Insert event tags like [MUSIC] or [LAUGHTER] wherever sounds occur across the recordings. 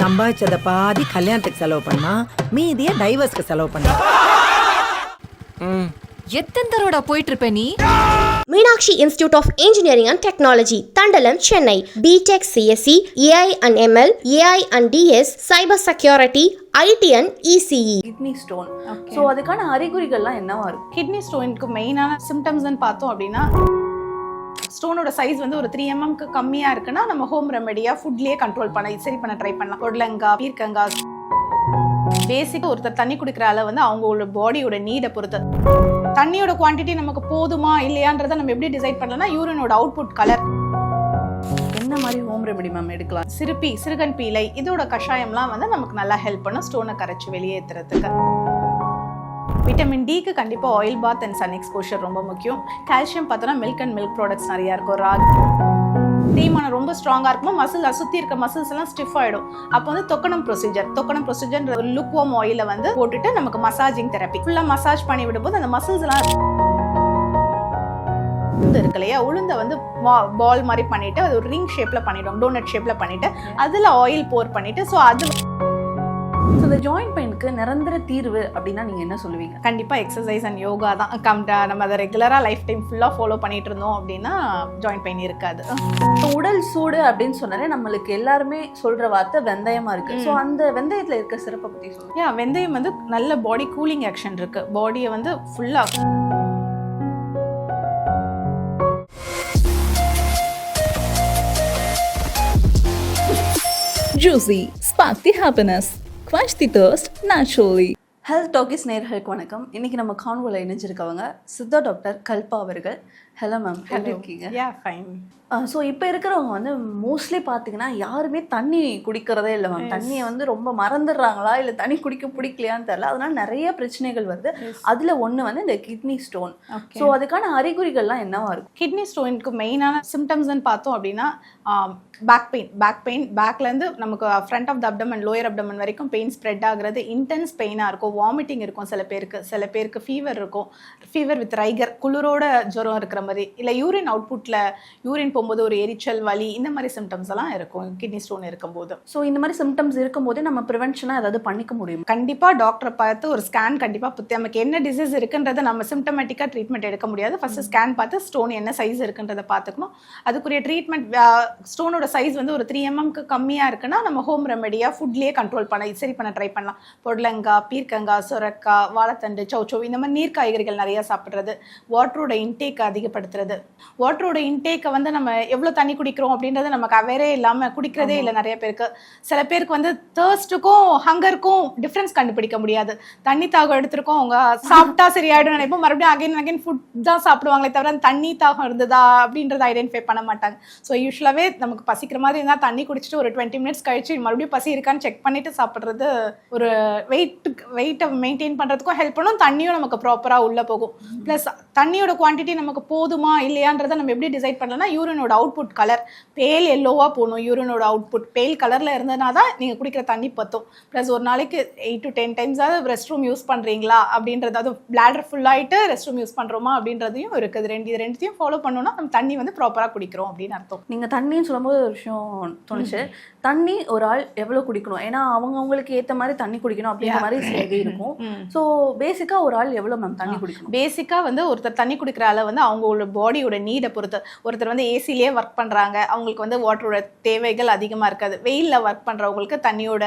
சம்பாதிச்சத பாதி கல்யாணத்துக்கு செலவு பண்ணா மீதிய டைவர்ஸ்க்கு செலவு பண்ணா. எத்தனை தடவைடா போயிட்டு இருப்ப நீ? Meenakshi institute of engineering and technology Thandalam Chennai. B Tech CSE AI and ML AI and DS cyber security IT and ECE kidney stone so அதுக்கான அறிகுறிகள்லாம் என்னவா இருக்கும்? கிட்னி ஸ்டோனுக்கு மெயினான சிம்டம்ஸ்னு பார்த்தோம் அப்படின்னா ஸ்டோனோட சைஸ் வந்து ஒரு த்ரீ எம்எம்க்கு கம்மியாக இருக்குன்னா நம்ம ஹோம் ரெமெடியாக ஃபுட்லேயே கண்ட்ரோல் பண்ண சரி பண்ண ட்ரை பண்ணலாம். பொடலங்கா பீர்க்கங்காய் பேசிக்காக ஒருத்தர் தண்ணி குடிக்கிற அளவு வந்து அவங்களோட பாடியோட நீடை பொறுத்து. தண்ணியோட குவான்டிட்டி நமக்கு போதுமா இல்லையான்றதை நம்ம எப்படி டிசைட் பண்ணலாம் யூரினோட அவுட்புட் கலர் என்ன மாதிரி ஹோம் ரெமெடி மேம் எடுக்கலாம்? சிறுப்பி சிறுகன் பீலை இதோட கஷாயம்லாம் வந்து நமக்கு நல்லா ஹெல்ப் பண்ணும் ஸ்டோனை கரைச்சி வெளியேற்றுறதுக்கு விட்டமின் டிக்கு கண்டிப்பாக oil bath and sun exposure ரொம்ப முக்கியம். கால்சியம் பார்த்தோன்னா மில்க் அண்ட் மில்க் ப்ராடக்ட்ஸ் நிறையா இருக்கும். ராக் தேய்மானம் ரொம்ப ஸ்ட்ராங்காக இருக்கும் மசில் சுற்றி இருக்க மசில்ஸ் எல்லாம் ஸ்டிஃப் ஆகிடும் அப்போ வந்து தொக்கணம் ப்ரொசீஜர் தொக்கணம் ப்ரொசீஜர் ஒரு லுக்வாம் ஆயிலை வந்து போட்டுட்டு நமக்கு மசாஜிங் தெரப்பி ஃபுல்லாக மசாஜ் பண்ணி விடும்போது அந்த மசில்ஸ் எல்லாம் உளுந்து இருக்கு இல்லையா? உளுந்தை வந்து பால் மாதிரி பண்ணிட்டு அது ஒரு ரிங் ஷேப்ல பண்ணிடும் டோனட் ஷேப்ல பண்ணிட்டு அதுல ஆயில் போர் பண்ணிட்டு ஸோ அது ஸோ இந்த ஜாயிண்ட் பெயினுக்கு நிரந்தர தீர்வு அப்படின்னா நீங்க என்ன சொல்லுவீங்க? கண்டிப்பா எக்ஸசைஸ் அண்ட் யோகா தான். கம் நம்ம அதை ரெகுலரா லைஃப் டைம் ஃபுல்லா ஃபாலோ பண்ணிட்டு இருந்தோம் அப்படின்னா ஜாயிண்ட் பெயின் இருக்காது. ஸோ உடல் சூடு அப்படின்னு சொன்னாலே நம்மளுக்கு எல்லாருமே சொல்ற வார்த்தை வெந்தயமா இருக்கு. ஸோ அந்த வெந்தயத்துல இருக்க சிறப்பை பத்தி சொல்லுங்க. யா வெந்தயம் வந்து நல்ல பாடி கூலிங் ஆக்ஷன் இருக்கு. பாடியை வந்து ஃபுல்லா Juicy, spark the happiness, quench the thirst naturally. Health talkies நேர்களுக்கு வணக்கம். இன்னைக்கு நம்ம கான்வோல இணைஞ்சிருக்கவங்க சித்தா டாக்டர் கல்பா அவர்கள். ஹலோ மேம் எப்படி இருக்கீங்க? யா ஃபைன் ஸோ இப்போ இருக்கிறவங்க வந்து மோஸ்ட்லி பார்த்தீங்கன்னா யாருமே தண்ணி குடிக்கிறதே இல்லை மேம் தண்ணியை வந்து ரொம்ப மறந்துடுறாங்களா? இல்லை தண்ணி குடிக்க பிடிக்கலையான்னு தெரில அதனால நிறைய பிரச்சனைகள் வருது. அதில் ஒன்று வந்து இந்த கிட்னி ஸ்டோன் ஸோ அதுக்கான அறிகுறிகள்லாம் என்னவா இருக்கும்? கிட்னி ஸ்டோனுக்கு மெயினான சிம்டம்ஸ்னு பார்த்தோம் அப்படின்னா பேக் பெயின் பேக் பெயின் பேக்லேருந்து நமக்கு front of the abdomen lower abdomen வரைக்கும் பெயின் ஸ்ப்ரெட் ஆகுறது. இன்டென்ஸ் பெயினாக இருக்கும். வாமிட்டிங் இருக்கும் சில பேருக்கு. சில பேருக்கு ஃபீவர் இருக்கும். ஃபீவர் வித் ரைகர் குளிரோட ஜுரம் இருக்கிற மாதிரி. இல்லை யூரின் அவுட்புட்டில் யூரின் போகும்போது ஒரு எரிச்சல் வலி இந்த மாதிரி சிம்டம்ஸ் எல்லாம் இருக்கும். கிட்னி ஸ்டோன் இருக்கும்போது. ஸோ இந்த மாதிரி சிம்டம்ஸ் இருக்கும்போதே நம்ம ப்ரிவென்ஷனாக ஏதாவது பண்ணிக்க முடியும்? கண்டிப்பாக டாக்டரை பார்த்து ஒரு ஸ்கேன் கண்டிப்பாக பற்றி நமக்கு என்ன டிசீஸ் இருக்குன்றதை நம்ம சிம்டமேட்டிக்காக ட்ரீட்மெண்ட் எடுக்க முடியாது. ஃபர்ஸ்ட் ஸ்கேன் பார்த்து ஸ்டோன் என்ன சைஸ் இருக்குன்றதை பார்த்துக்கணும். அதுக்குரிய ட்ரீட்மெண்ட் ஸ்டோனோட சைஸ் வந்து ஒரு த்ரீ எம்எம்க்கு கம்மியாக இருக்குன்னா நம்ம ஹோம் ரெமெடியாக ஃபுட்லேயே கண்ட்ரோல் பண்ண சரி பண்ண ட்ரை பண்ணலாம். பொடலங்காய் பீர்க்கங்காய் சுரக்காய் வாழைத்தண்டு சௌச்சோ இந்த மாதிரி நீர் காய்கறிகள் நிறைய சாப்பிட்றது. வாட்டரோட இன்டேக் அதிகப்படுத்துறது. வாட்டரோட இன்டேக்கை வந்து நம்ம எவ்வளோ தண்ணி குடிக்கிறோம் அப்படின்றது நமக்கு அவேரே இல்லாமல் குடிக்கிறதே இல்லை நிறைய பேருக்கு. சில பேருக்கு வந்து தேர்ஸ்ட்டுக்கும் ஹங்கருக்கும் டிஃப்ரென்ஸ் கண்டுபிடிக்க முடியாது. தண்ணி தாகம் எடுத்திருக்கோம் அவங்க சாப்பிட்டா சரியாயிடும் நினைப்போம். மறுபடியும் அகைன் அகைன் ஃபுட் தான் சாப்பிடுவாங்களே தவிர தண்ணி தாகம் இருந்ததா அப்படின்றத ஐடென்டிஃபை பண்ண மாட்டாங்க. ஸோ யூஸ்வலாகவே நமக்கு பசிக்கிற மாதிரி இருந்தால் தண்ணி குடிச்சிட்டு ஒரு டுவெண்ட்டி மினிட்ஸ் கழிச்சு மறுபடியும் பசி இருக்கான்னு செக் பண்ணிட்டு சாப்பிட்றது ஒரு வெயிட் வெயிட்டை மெயின்டைன் பண்ணுறதுக்கும் ஹெல்ப் பண்ணும். தண்ணியும் நமக்கு ப்ராப்பராக உள்ளே போகும். ப்ளஸ் தண்ணியோட குவான்டிட்டி நமக்கு போதுமா இல்லையான்றதை நம்ம எப்படி டிசைட் பண்ணலாம்னா யூரினோட அவுட்புட் கலர் பேல் எல்லோவாக போகணும் யூரினோட அவுட்புட் பேல் கலரில் இருந்ததுனா தான் நீங்கள் குடிக்கிற தண்ணி பத்தும். ப்ளஸ் ஒரு நாளைக்கு எயிட் டு டென் டைம்ஸாவது ரெஸ்ட் ரூம் யூஸ் பண்ணுறீங்களா அப்படின்றது அது பிளாடர் ஃபுல்லாகிட்டு ரெஸ்ட் ரூம் யூஸ் பண்ணுறோமா அப்படின்றதையும் இருக்குது. ரெண்டு இது ரெண்டுத்தையும் ஃபாலோ பண்ணோம்னா நம்ம தண்ணி வந்து ப்ராப்பராக குடிக்கிறோம் அப்படின்னு அர்த்தம். நீங்க தண்ணின்னு சொல்லும்போது ஒரு விஷயம் தோணுச்சு. தண்ணி ஒரு ஆள் எவ்வளவு குடிக்கணும்? ஏன்னா அவங்க அவங்களுக்கு ஏத்த மாதிரி தண்ணி குடிக்கணும் அப்படிங்கிற மாதிரி இருக்கும். ஸோ பேசிக்கா ஒரு ஆள் எவ்வளவு மேம் தண்ணி குடிக்கணும்? பேசிக்காக வந்து ஒருத்தர் தண்ணி குடிக்கிற அளவு வந்து அவங்களோட பாடியோட நீடை பொறுத்து. ஒருத்தர் வந்து ஏசிலேயே ஒர்க் பண்ணுறாங்க அவங்களுக்கு வந்து வாட்டரோட தேவைகள் அதிகமாக இருக்காது. வெயிலில் ஒர்க் பண்ணுறவங்களுக்கு தண்ணியோட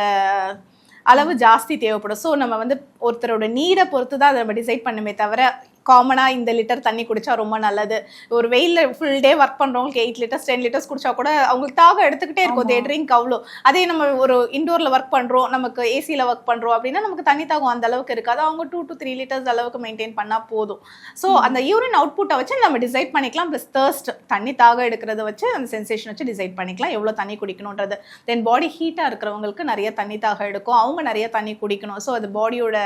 அளவு ஜாஸ்தி தேவைப்படும். ஸோ நம்ம வந்து ஒருத்தரோட நீடை பொறுத்து தான் அதை நம்ம டிசைட் பண்ணுமே தவிர காமனாக இந்த லிட்டர் தண்ணி குடிச்சா ரொம்ப நல்லது. ஒரு வெயிலில் ஃபுல் டே ஒர்க் பண்ணுறவங்களுக்கு எயிட் லிட்டர்ஸ் டென் லிட்டர்ஸ் குடிச்சா கூட அவங்களுக்கு தாகம் எடுத்துக்கிட்டே இருக்கும். தே ட்ரிங்க் அவ்வளோ அதே நம்ம ஒரு இண்டோரில் ஒர்க் பண்ணுறோம் நமக்கு ஏசியில் ஒர்க் பண்ணுறோம் அப்படின்னா நமக்கு தண்ணி தாகம் அந்த அளவுக்கு இருக்காது. அவங்க டூ டு த்ரீ லிட்டர்ஸ் அளவுக்கு மெயின்டைன் பண்ணால் போதும். ஸோ அந்த யூரின் அவுட்புட்டை வச்சு நம்ம டிசைட் பண்ணிக்கலாம். ப்ளஸ் தேர்ஸ்ட் தண்ணி தாகம் எடுக்கிறத வச்சு அந்த சென்சேஷன் வச்சு டிசைட் பண்ணிக்கலாம். எவ்வளோ தண்ணி குடிக்கணுன்றது தென் பாடி ஹீட்டாக இருக்கிறவங்களுக்கு நிறைய தண்ணி தாகம் எடுக்கும். அவங்க நிறைய தண்ணி குடிக்கணும். ஸோ அது பாடியோட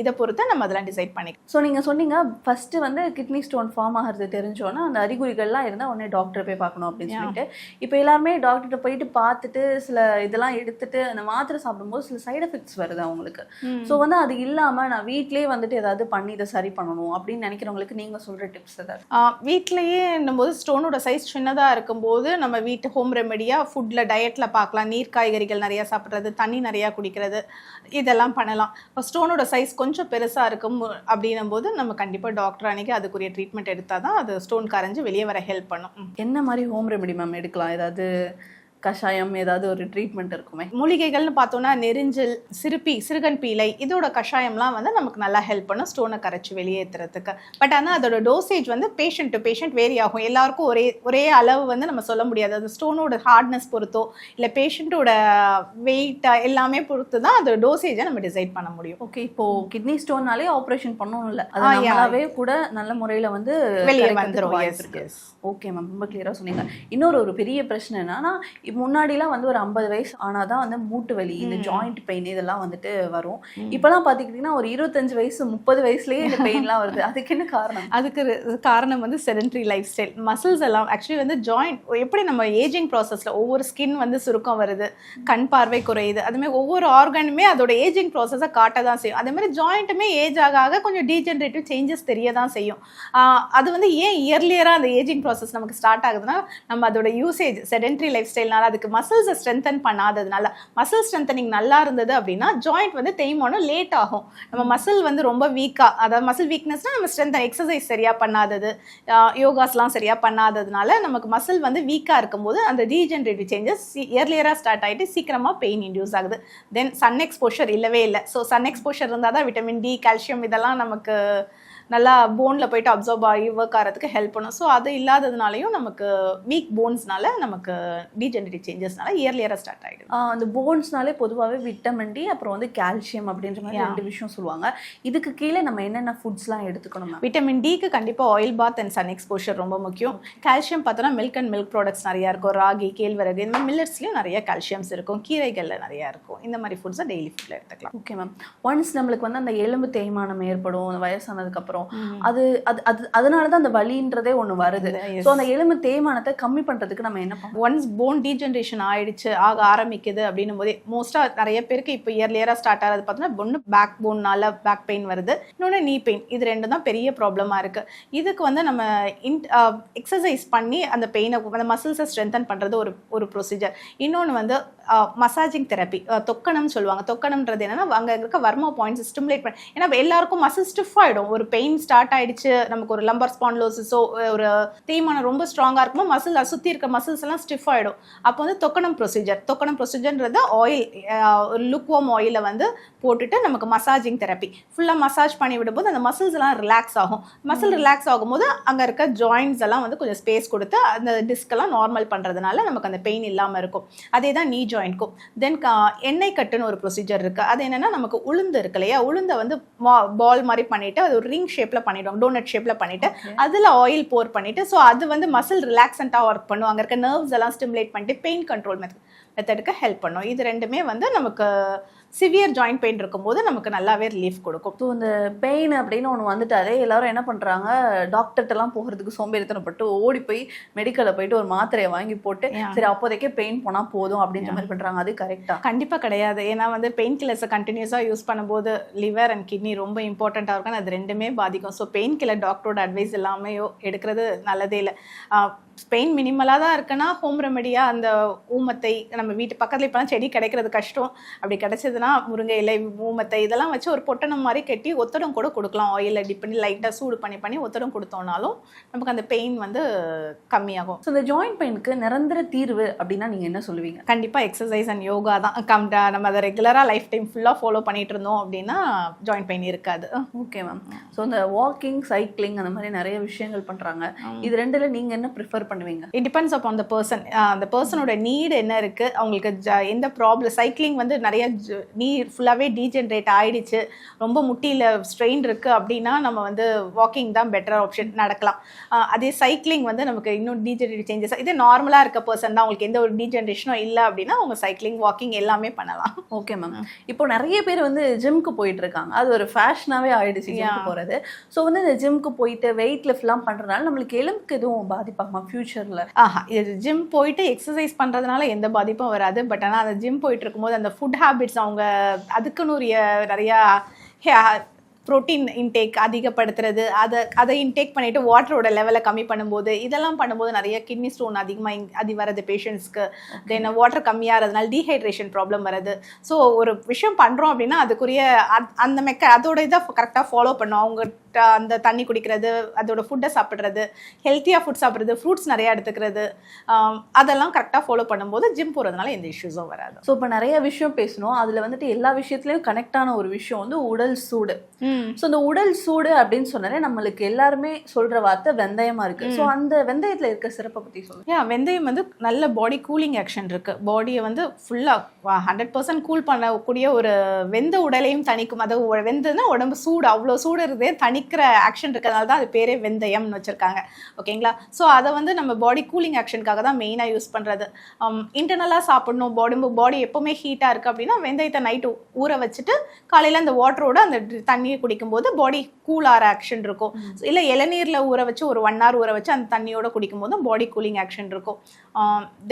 இதை பொறுத்து நம்ம அதெல்லாம் டிசைட் பண்ணிக்கலாம். ஸோ நீங்க சொன்னீங்க ஃபர்ஸ்ட் வந்து கிட்னி ஸ்டோன் ஃபார்ம் ஆகிறது தெரிஞ்சோன்னா அந்த அறிகுறிகள்லாம் இருந்தால் உடனே டாக்டர் போய் பார்க்கணும் அப்படின்னு. சொல்லிட்டு. இப்போ எல்லாருமே டாக்டர்கிட்ட போயிட்டு பார்த்துட்டு சில இதெல்லாம் எடுத்துட்டு அந்த மாத்திரை சாப்பிடும்போது சில சைடு எஃபெக்ட்ஸ் வருது அவங்களுக்கு. ஸோ வந்து அது இல்லாமல் நான் வீட்லயே வந்துட்டு ஏதாவது பண்ணி இதை சரி பண்ணணும் அப்படின்னு நினைக்கிறவங்களுக்கு நீங்கள் சொல்கிற டிப்ஸ் ஏதாவது வீட்லேயே போது ஸ்டோனோட சைஸ் சின்னதாக இருக்கும்போது நம்ம வீட்டு ஹோம் ரெமெடியாக ஃபுட்டில் டயட்டில் பார்க்கலாம். நீர் காய்கறிகள் நிறையா சாப்பிட்றது தண்ணி நிறையா குடிக்கிறது இதெல்லாம் பண்ணலாம். இப்போ ஸ்டோனோட சைஸ் கொஞ்சம் பெருசாக இருக்கும் அப்படின்னும் போது நம்ம கண்டிப்பாக டாக்டர் அன்னைக்கு அதுக்குரிய ட்ரீட்மெண்ட் எடுத்தால் தான் அது ஸ்டோன் கரைஞ்சு வெளியே வர ஹெல்ப் பண்ணும். என்ன மாதிரி ஹோம் ரெமெடி மேம் எடுக்கலாம்? ஏதாவது கஷாயம் ஏதாவது ஒரு ட்ரீட்மெண்ட் இருக்குமே? மூலிகைகள்னு பார்த்தோம்னா நெரிஞ்சல் சிறுபி சிறுகன் பீலை இதோட கஷாயம்லாம் வந்து நமக்கு நல்லா ஹெல்ப் பண்ணும் ஸ்டோனை கரைச்சி வெளியேற்றுறதுக்கு பட் ஆனால் அதோட டோசேஜ் வந்து பேஷண்ட் டு பேஷண்ட் வேரி ஆகும். எல்லாருக்கும் ஒரே ஒரே அளவு வந்து நம்ம சொல்ல முடியாது. அது ஸ்டோனோட ஹார்ட்னஸ் பொறுத்தோ இல்லை பேஷண்ட்டோட வெயிட் எல்லாமே பொறுத்து தான் அதோட டோசேஜை நம்ம டிசைட் பண்ண முடியும். ஓகே இப்போ கிட்னி ஸ்டோன்னாலே ஆப்ரேஷன் பண்ணணும் இல்ல? அது ஆ, yeah. நம்மளாவே கூட நல்ல முறையில வந்து வெளியே எஸ் ஓகே மேம் ரொம்ப கிளியரா சொன்னீங்க. இன்னொரு ஒரு பெரிய பிரச்சனை என்னன்னா முன்னாடிலாம் வந்து ஒரு ஐம்பது வயசு ஆனாதான் வந்து மூட்டு வலி இந்த ஜாயிண்ட் பெயின் இதெல்லாம் வந்துட்டு வரும். இப்பெல்லாம் பாத்துக்கிட்டீங்கன்னா ஒரு இருபத்தஞ்சு வயசு முப்பது வயசுலயே இந்த பெயின்லாம் வருது. [LAUGHS] அதுக்கு என்ன காரணம்? அதுக்கு காரணம் வந்து செடன்ட்ரி லைஃப் ஸ்டைல் மசில்ஸ் எல்லாம் ஆக்சுவலி வந்து ஜாயிண்ட் எப்படி நம்ம ஏஜிங் ப்ராசஸில் ஒவ்வொரு ஸ்கின் வந்து சுருக்கம் வருது கண் பார்வை குறையுது அதுமாதிரி ஒவ்வொரு ஆர்கனுமே அதோட ஏஜிங் ப்ராசஸை காட்ட தான் செய்யும். அதே மாதிரி ஜாயிண்ட்டுமே ஏஜ் ஆக ஆக கொஞ்சம் டீஜென்ரேட்டிவ் சேஞ்சஸ் தெரிய தான் செய்யும் அது வந்து ஏன் இயர்லியராக அந்த ஏஜிங் ப்ராசஸ் நமக்கு ஸ்டார்ட் ஆகுதுன்னா நம்ம அதோட யூசேஜ் செடென்ட்ரி லைஃப் ஸ்டைல்னால அதுக்கு மசில்ஸை ஸ்ட்ரென்தன் பண்ணாததுனால மசில் ஸ்ட்ரென்தனிங் நல்லா இருந்தது அப்படின்னா ஜாயிண்ட் வந்து தேய்மானம் லேட் ஆகும். நம்ம மசில் வந்து ரொம்ப வீக்காக அதாவது மசில் வீக்னஸ்னால் நம்ம ஸ்ட்ரென்தன் எக்ஸசைஸ் சரியாக பண்ணாதது யோகாஸ்லாம் சரியாக பண்ணாததுனால நமக்கு மசில் வந்து வீக்காக இருக்கும்போது அந்த ரீஜென்ரேட்டிவ் சேஞ்சஸ் இயர்லியராக ஸ்டார்ட் ஆகிட்டு சீக்கிரமாக பெயின் இன்டியூஸ் ஆகுது. தென் சன் எக்ஸ்போஷர் இல்லவே இல்லை. ஸோ சன் எக்ஸ்போஷர் இருந்தால் தான் விட்டமின் டி கால்சியம் இதெல்லாம் நமக்கு நல்லா போனில் போயிட்டு அப்சர்வ் ஆகி ஒர்க் ஆகிறதுக்கு ஹெல்ப் பண்ணும். ஸோ அது இல்லாததுனாலையும் நமக்கு வீக் போன்ஸ்னால நமக்கு டீஜெனரேட்டிவ் சேஞ்சஸ்னால இயர்லியராக ஸ்டார்ட் ஆகிடுது ஆஹ் அந்த போன்ஸ்னாலே பொதுவாகவே விட்டமின் டி அப்புறம் வந்து கால்சியம் அப்படின்ற மாதிரி. ரெண்டு விஷயம் சொல்லுவாங்க. இதுக்கு கீழே நம்ம என்னென்ன ஃபுட்ஸ்லாம் எடுத்துக்கணும் விட்டமின் டிக்கு கண்டிப்பாக oil bath and sun exposure ரொம்ப முக்கியம். கால்சியம் பார்த்தோன்னா மில்க் அண்ட் மில்க் ப்ராடக்ட்ஸ் நிறையா இருக்கும். ராகி கேழ்வரகு இந்த மாதிரி மில்லட்ஸ்லையும் நிறைய கால்சியம்ஸ் இருக்கும். கீரைகளில் நிறையா இருக்கும். இந்த மாதிரி ஃபுட்ஸை டெய்லி ஃபுட்டில் எடுத்துக்கலாம். ஓகே மேம் ஒன்ஸ் நம்மளுக்கு வந்து அந்த எலும்பு தேய்மானம் ஏற்படும் அந்த அப்புறம் அது அது அது அதனால தான் அந்த வலின்றதே ஒண்ணு வருது. ஸோ அந்த எலும்பு தேய்மானத்தை கம்மி பண்றதுக்கு நம்ம என்ன பண்ணணும்? ஒன்ஸ் போன் டீஜென்ரேஷன் ஆயிடுச்சு ஆக ஆரம்பிக்குது அப்படின்னும் போதே மோஸ்ட்டாக நிறைய பேருக்கு இப்போ இயர்லியராக ஸ்டார்ட் ஆகிறது பார்த்தோன்னா ஒன்று பேக் போன்னால பேக் பெயின் வருது. இன்னொன்று நீ பெயின் இது ரெண்டு தான் பெரிய ப்ராப்ளமாக இருக்குது இதுக்கு வந்து நம்ம இன் எக்ஸசைஸ் பண்ணி அந்த பெயினை அந்த மசில்ஸை ஸ்ட்ரென்தன் பண்ணுறது ஒரு ஒரு ப்ரொசீஜர் இன்னொன்று வந்து மசாஜிங் தெரப்பி தொக்கணம் சொல்லுவாங்க. தொக்கணம்ன்றது என்னன்னா அங்கே இருக்க வர்மா பாயிண்ட்ஸ் ஸ்டிமுலேட் பண்ண ஏன்னா எல்லாருக்கும் மசில் ஸ்டிஃப் ஆகிடும் ஒரு பெயின் ஸ்டார்ட் ஆயிடுச்சு. நமக்கு ஒரு லம்பர் ஸ்பான்லோசிஸோ ஒரு தேய்மானம் ரொம்ப ஸ்ட்ராங்காக இருக்குமோ மசில் சுற்றி இருக்க மசில்ஸ் எல்லாம் ஸ்டிஃப் ஆகிடும் அப்போ வந்து தொக்கணம் ப்ரொசீஜர் தொக்கணம் ப்ரொசீஜர்ன்றது ஆயில் ஒரு லுக்வாம் ஆயிலை வந்து போட்டுட்டு நமக்கு மசாஜிங் தெரப்பி ஃபுல்லாக மசாஜ் பண்ணி விடும்போது அந்த மசில்ஸ் எல்லாம் ரிலாக்ஸ் ஆகும். மசில் ரிலாக்ஸ் ஆகும்போது அங்கே இருக்க ஜாயின்ஸ் எல்லாம் வந்து கொஞ்சம் ஸ்பேஸ் கொடுத்து அந்த டிஸ்க் எல்லாம் நார்மல் பண்ணுறதுனால நமக்கு அந்த பெயின் இல்லாமல் இருக்கும். அதே தான் நீ ஜாயின்ட்க்கும் தென் எண்ணெய் கட்டுன்னு ஒரு ப்ரொசீஜர் இருக்குது அது என்னன்னா நமக்கு உளுந்து இருக்கு இல்லையா? உளுந்தை வந்து பால் மாதிரி பண்ணிட்டு அது ஒரு ரிங் ஷேப்பில் பண்ணிடுவாங்க டோனட் ஷேப்பில் பண்ணிட்டு அதில் ஆயில் போர் பண்ணிட்டு ஸோ அது வந்து மசில் ரிலாக்ஸண்ட்டாக ஒர்க் பண்ணும். அங்கே இருக்க நர்வ்ஸ் எல்லாம் ஸ்டிமுலேட் பண்ணிட்டு பெயின் கண்ட்ரோல் மெத்தட் மெத்தடுக்கு ஹெல்ப் பண்ணும். இது ரெண்டுமே வந்து நமக்கு சிவியர் ஜாயிண்ட் பெயின் இருக்கும்போது நமக்கு நல்லாவே ரிலீஃப் கொடுக்கும். ஸோ இந்த பெயின் அப்படின்னு ஒன்று வந்துட்டாலே எல்லாரும் என்ன பண்ணுறாங்க டாக்டர்கிட்டலாம் போகிறதுக்கு சோம்பேறித்தனப்பட்டு ஓடி போய் மெடிக்கலில் போயிட்டு ஒரு மாத்திரையை வாங்கி போட்டு. சரி அப்போதைக்கே பெயின் போனால் போதும் அப்படின்ற மாதிரி பண்ணுறாங்க அது கரெக்டாக கண்டிப்பாக கிடையாது. ஏன்னா வந்து பெயின் கில்லர்ஸை கண்டினியூஸாக யூஸ் பண்ணும்போது லிவர் அண்ட் கிட்னி ரொம்ப இம்பார்ட்டண்ட்டாக இருக்கும் அது ரெண்டுமே பாதிக்கும். ஸோ பெயின் கில்லர் டாக்டரோட அட்வைஸ் எல்லாமே எடுக்கிறது நல்லதே இல்லை. பெயின் மினிமலாக தான் இருக்குன்னா ஹோம் ரெமெடியாக அந்த ஊமத்தை நம்ம வீட்டு பக்கத்தில் இப்போலாம் செடி கிடைக்கிறது கஷ்டம். அப்படி கிடைச்சதுன்னா முருங்கை இலை ஊமத்தை இதெல்லாம் வச்சு ஒரு பொட்டணம் மாதிரி கட்டி ஒத்தடம் கூட கொடுக்கலாம். ஆயிலில் டிப் பண்ணி லைட்டாக சூடு பண்ணி பண்ணி ஒத்தடம் கொடுத்தோம்னாலும் நமக்கு அந்த பெயின் வந்து கம்மியாகும். ஸோ இந்த ஜாயிண்ட் பெயினுக்கு நிரந்தர தீர்வு அப்படின்னா நீங்கள் என்ன சொல்லுவீங்க? கண்டிப்பாக எக்ஸசைஸ் அண்ட் யோகா தான். கம் நம்ம அதை ரெகுலராக லைஃப் டைம் ஃபுல்லாக ஃபாலோ பண்ணிட்டு இருந்தோம் அப்படின்னா ஜாயிண்ட் பெயின் இருக்காது. ஓகே மேம் ஸோ இந்த வாக்கிங் சைக்கிளிங் அந்த மாதிரி நிறைய விஷயங்கள் பண்ணுறாங்க இது ரெண்டுல நீங்கள் என்ன ப்ரிஃபர் ரெஃபர் பண்ணுவீங்க it depends upon the person அந்த பர்சனோட நீடு என்ன இருக்குது அவங்களுக்கு எந்த ப்ராப்ளம் சைக்கிளிங் வந்து நிறைய ஜ- நீ ஃபுல்லாகவே டீஜென்ரேட் ஆயிடுச்சு. ரொம்ப முட்டியில் ஸ்ட்ரெயின் இருக்குது அப்படின்னா நம்ம வந்து வாக்கிங் தான் பெட்டர் ஆப்ஷன் நடக்கலாம். அதே சைக்கிளிங் வந்து நமக்கு இன்னும் டீஜென்ரேட் சேஞ்சஸ் இதே நார்மலாக இருக்க பர்சன் தான் அவங்களுக்கு எந்த ஒரு டீஜென்ரேஷனும் இல்லை அப்படின்னா அவங்க சைக்கிளிங் வாக்கிங் எல்லாமே பண்ணலாம். ஓகே மேம் இப்போ நிறைய பேர் வந்து ஜிம்க்கு போயிட்டு இருக்காங்க. அது ஒரு ஃபேஷனாவே ஆயிடுச்சு. போறது. ஸோ வந்து இந்த ஜிம்க்கு போயிட்டு வெயிட் லிஃப்ட்லாம் பண்றதுனால நம்மளுக்கு எலும்புக்கு எதுவும் பாதிப்பாகுமா? ஃபியூச்சர்ல ஆஹா. இது ஜிம் போயிட்டு எக்ஸசைஸ் பண்ணுறதுனால எந்த பாதிப்பும் வராது. பட் ஆனால் அந்த ஜிம் போயிட்டு இருக்கும்போது அந்த ஃபுட் ஹேபிட்ஸ் அவங்க அதுக்குன்னு உரிய நிறையா ப்ரோட்டீன் இன்டேக் அதிகப்படுத்துறது அதை அதை இன்டேக் பண்ணிட்டு வாட்டரோட லெவலை கம்மி பண்ணும்போது இதெல்லாம் பண்ணும்போது நிறைய கிட்னி ஸ்டோன் அதிகமாக அது வரது பேஷண்ட்ஸ்க்கு தென் வாட்டர் கம்மியாகிறதுனால டீஹைட்ரேஷன் ப்ராப்ளம் வருது. ஸோ ஒரு விஷயம் பண்ணுறோம் அப்படின்னா அதுக்குரிய அத்- அந்த மெக்க அதோட இதை கரெக்டாக ஃபாலோ பண்ணும். அவங்க அந்த தண்ணி குடிக்கிறது அதோட ஃபுட்டை சாப்பிட்றது ஹெல்த்தியாக ஃபுட் சாப்பிட்றது ஃப்ரூட்ஸ் நிறையா எடுத்துக்கிறது அதெல்லாம் கரெக்டாக ஃபாலோ பண்ணும்போது ஜிம் போகிறதுனால எந்த இஷ்யூஸும் வராது. ஸோ இப்போ நிறைய விஷயம் பேசணும் அதுல வந்துட்டு எல்லா விஷயத்துலயும் கனெக்ட் ஆன ஒரு விஷயம் வந்து உடல் சூடு. ஸோ இந்த உடல் சூடு அப்படின்னு சொன்னாலே நம்மளுக்கு எல்லாருமே சொல்ற வார்த்தை வெந்தயமா இருக்கு. ஸோ அந்த வெந்தயத்துல இருக்க சிறப்பை பத்தி சொல்லுங்க. யா வெந்தயம் வந்து நல்ல பாடி கூலிங் ஆக்ஷன் இருக்கு. பாடியை வந்து ஃபுல்லாக ஹண்ட்ரட் பர்சன்ட் கூல் பண்ணக்கூடிய ஒரு வெந்த உடலையும் தணிக்கும். அது உ- வெந்ததுன்னா உடம்பு சூடு அவ்வளோ சூடு இருந்தே தணிக்கிற ஆக்ஷன் இருக்கிறதுனால தான் அது பேரே வெந்தயம்னு வச்சிருக்காங்க. ஓகேங்களா? ஸோ அதை வந்து நம்ம பாடி கூலிங் ஆக்ஷனுக்காக தான் மெயினாக யூஸ் பண்ணுறது இன்டர்னலாக சாப்பிடணும். உடம்பு பாடி எப்போவுமே ஹீட்டாக இருக்குது அப்படின்னா வெந்தயத்தை நைட்டு ஊற வச்சுட்டு காலையில் அந்த வாட்டரோட அந்த தண்ணியை குடிக்கும்போது பாடி கூல் ஆகிற ஆக்ஷன் இருக்கும். இல்லை இளநீரில் ஊற வச்சு ஒரு ஒன் ஹவர் ஊற வச்சு அந்த தண்ணியோட குடிக்கும்போது பாடி கூலிங் ஆக்ஷன் இருக்கும்.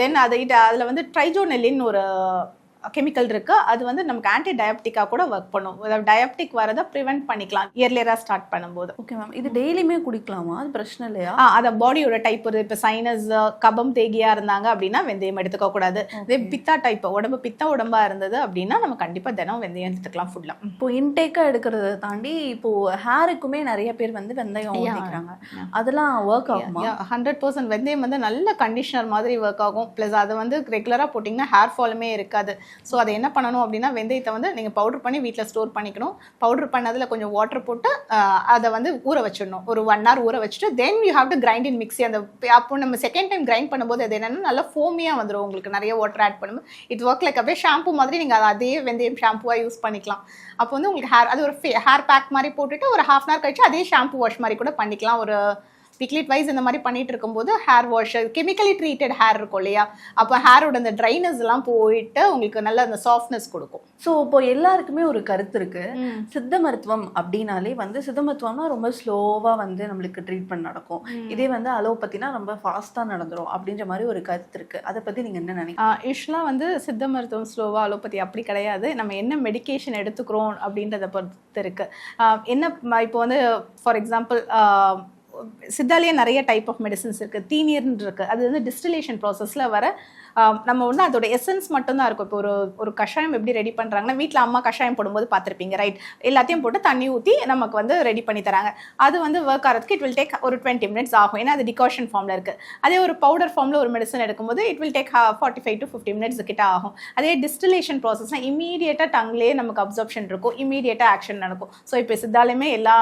தென் அதை அதில் வந்து ட்ரைஜோனெல்லின் ஒரு கெமிக்கல் இருக்கு. அது வந்து நமக்கு ஆன்டி டயபெட்டிக்காக கூட ஒர்க் பண்ணும். டயபெட்டிக் வரதை ப்ரிவென்ட் பண்ணிக்கலாம். இயர்லியராக ஸ்டார்ட் பண்ணும்போது. ஓகே மேம் இது டெய்லியுமே குடிக்கலாமா? அது பிரச்சனை இல்லையா? ஆ அதை பாடியோட டைப் ஒரு இப்போ சைனஸ் கபம் தேகியா இருந்தாங்க அப்படின்னா வெந்தயம் எடுத்துக்க கூடாது. இதே பித்தா டைப் உடம்பு பித்த உடம்பா இருந்தது அப்படின்னா நம்ம கண்டிப்பா தினம் வெந்தயம் எடுத்துக்கலாம் ஃபுட்ல இப்போ இன்டேக்கா எடுக்கிறத தாண்டி இப்போ ஹேருக்குமே நிறைய பேர் வந்து வெந்தயம். ஊத்திக்கிறாங்க. அதெல்லாம் ஒர்க் ஆகுமா? ஹண்ட்ரட் பர்சன்ட் வெந்தயம் வந்து நல்ல கண்டிஷனர் மாதிரி ஒர்க் ஆகும். ப்ளஸ் அதை வந்து ரெகுலராக போட்டிங்கன்னா ஹேர் ஃபாலுமே இருக்காது. ஸோ அதை என்ன பண்ணணும் அப்படின்னா வெந்தயத்தை வந்து நீங்கள் பவுடர் பண்ணி வீட்டில் ஸ்டோர் பண்ணிக்கணும். பவுடர் பண்ணதில் கொஞ்சம் வாட்டர் போட்டு அதை வந்து ஊற வச்சிடணும். ஒரு ஒன் ஹவர் ஊற வச்சுட்டு then you have to grind in mixie அந்த அப்போ நம்ம செகண்ட் டைம் கிரைண்ட் பண்ணும்போது அது என்னென்னா நல்லா ஃபோமியாக வந்துடும் உங்களுக்கு. நிறைய வாட்டர் ஆட் பண்ணும்போது இட் ஒர்க் லைக் அப்படியே ஷாம்பு மாதிரி நீங்கள் அதை அதே வெந்தயம் ஷாம்புவாக யூஸ் பண்ணிக்கலாம். அப்போ வந்து உங்களுக்கு ஹேர் அது ஒரு ஹேர் பேக் மாதிரி போட்டுட்டு ஒரு ஹாஃப் அன் ஹவர் கழிச்சு அதே ஷாம்பு வாஷ் மாதிரி கூட பண்ணிக்கலாம். ஒரு பிக்லிட் வைஸ் இந்த மாதிரி பண்ணிட்டு இருக்கும்போது hair wash chemically treated hair இருக்கும் இல்லையா? அப்போ ஹேரோட அந்த ட்ரைனஸ் எல்லாம் போயிட்டு உங்களுக்கு நல்ல அந்த சாஃப்ட்னஸ் கொடுக்கும். ஸோ இப்போ எல்லாருக்குமே ஒரு கருத்து இருக்கு. சித்த மருத்துவம் அப்படின்னாலே வந்து சித்த மருத்துவம்னா ரொம்ப ஸ்லோவா வந்து நம்மளுக்கு ட்ரீட்மெண்ட் நடக்கும். இதே வந்து அலோபதினா ரொம்ப ஃபாஸ்டா நடந்துரும் அப்படின்ற மாதிரி ஒரு கருத்து இருக்கு. அதை பத்தி நீங்க என்ன நினைக்கிறீங்க? யூஸ்வலாக வந்து சித்த மருத்துவம் ஸ்லோவா அலோபதி அப்படி கிடையாது. நம்ம என்ன மெடிகேஷன் எடுத்துக்கிறோம் அப்படின்றத பொறுத்து இருக்கு. என்ன இப்போ வந்து ஃபார் எக்ஸாம்பிள் சித்தாலேயே நிறைய டைப் ஆஃப் மெடிசன்ஸ் இருக்குது தீநீர்னு இருக்குது அது வந்து டிஸ்டிலேஷன் ப்ராசஸில் வர நம்ம வந்து அதோட எசன்ஸ் மட்டும்தான் இருக்கும். இப்போ ஒரு ஒரு கஷாயம் எப்படி ரெடி பண்ணுறாங்கன்னா வீட்டில் அம்மா கஷாயம் போடும்போது பார்த்துருப்பீங்க ரைட் எல்லாத்தையும் போட்டு தண்ணி ஊற்றி நமக்கு வந்து ரெடி பண்ணி தராங்க. அது வந்து ஒர்க் ஆகிறதுக்கு இட் வில் டேக் ஒரு டுவெண்ட்டி மினிட்ஸ் ஆகும். ஏன்னா அது டிகாஷன் ஃபார்மில் இருக்குது அதே ஒரு பவுடர் ஃபார்மில் ஒரு மெடிசன் எடுக்கும்போது it will take forty five to fifty minutes கிட்ட ஆகும். அதே டிஸ்டிலேஷன் ப்ராசஸ்னா இமீடியட்டாக டங்லேயே நமக்கு அப்சர்ப்ஷன் இருக்கும். இமீடியட்டாக ஆக்ஷன் நடக்கும். ஸோ இப்போ சித்தாலுமே எல்லா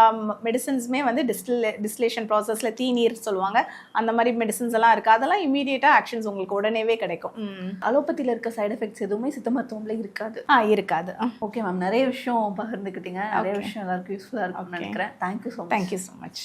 மெடிசன்ஸுமே வந்து டிஸ்டில் டிஸ்டிலேஷன் ப்ராசஸில் தீநீர் சொல்லுவாங்க. அந்த மாதிரி மெடிசன்ஸ் எல்லாம் இருக்குது அதெல்லாம் இமீடியட்டாக ஆக்ஷன்ஸ் உங்களுக்கு உடனேவே கிடைக்கும். ம். அலோபதியில இருக்க சைடு எஃபெக்ட்ஸ் எதுவுமே சித்த மருத்துவம்ல இருக்காது. ஆ இருக்காது. ஓகே மேம் நிறைய விஷயம் பகிர்ந்துக்கிட்டீங்க. நிறைய. விஷயம் எல்லாருக்கும் யூஸ்ஃபுல்லா இருக்கும்னு. நினைக்கிறேன். Thank you so thank you so much